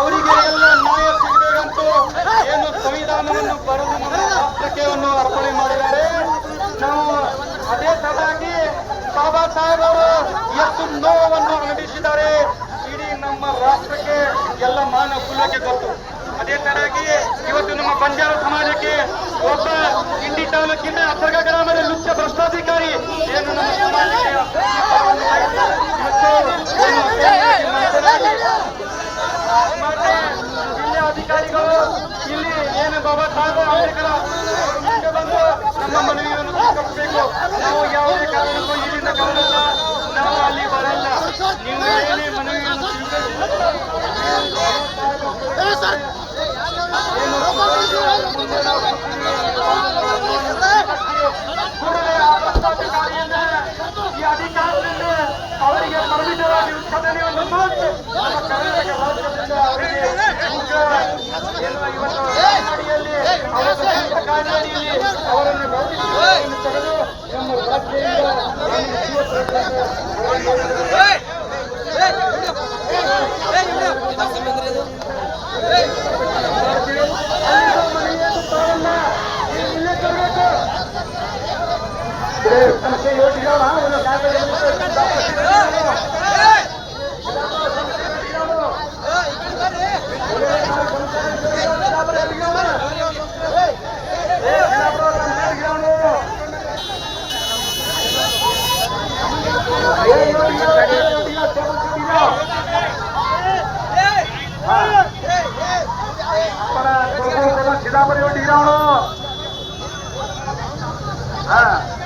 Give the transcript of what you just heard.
ಅವರಿಗೆ ಎಲ್ಲ ನ್ಯಾಯ ಸಿಗಬೇಕಂತೂ ಏನು ಸಂವಿಧಾನವನ್ನು ಬರೆದು ನಮ್ಮ ರಾಷ್ಟ್ರಕ್ಕೆ ಒಂದು ಅರ್ಪಣೆ ಮಾಡಿದ್ದಾರೆ. ನಾವು ಅದೇ ತಡಾಗಿ ಬಾಬಾ ಸಾಹೇಬ್ ಅವರು ಎಷ್ಟು ನೋವನ್ನು ಅನುಭವಿಸಿದ್ದಾರೆ ಇಡೀ ನಮ್ಮ ರಾಷ್ಟ್ರಕ್ಕೆ ಎಲ್ಲ ಮಾನ ಕುಲಕ್ಕೆ ಗೊತ್ತು. ಅದೇ ತರಾಗಿ ಇವತ್ತು ನಮ್ಮ ಬಂಜಾರ ಸಮಾಜಕ್ಕೆ ಒಬ್ಬ ಇಂಡಿ ತಾಲೂಕಿನ ಅಸರ್ಗ ಗ್ರಾಮದ ಲುಚ್ಚ ಭ್ರಷ್ಟಾಧಿಕಾರಿ ಏನು ನಮ್ಮ ಸಮಾಜಕ್ಕೆ ಮತ್ತೆ ನಮ್ಮ ಮನವಿಯನ್ನು ಸ್ವೀಕರಿಸಬೇಕು ನಾವು ಯಾವುದೇ ಕಾರಣಕ್ಕೂ ಇಲ್ಲಿಂದ ಕರೆದಲ್ಲ ನಾವು ಅಲ್ಲಿ ಬರಲ್ಲ ನೀವು ಏನೇ ಮನವಿಯನ್ನು ಕೂಡಲೇ ಆ ಭ್ರಷ್ಟಾಧಿಕಾರಿಯಿಂದ ಈ ಅಧಿಕಾರದಿಂದ ಅವರಿಗೆ ಪರಿಮಿತವಾಗಿ ಉತ್ಪಾದನೆಯನ್ನು ಮಾಡಿ ನಮ್ಮ ಕರ್ನಾಟಕ ರಾಜ್ಯದಿಂದ ಅವರಿಗೆ ಯೋಚಿಸೋಣ Đi 喽，哎。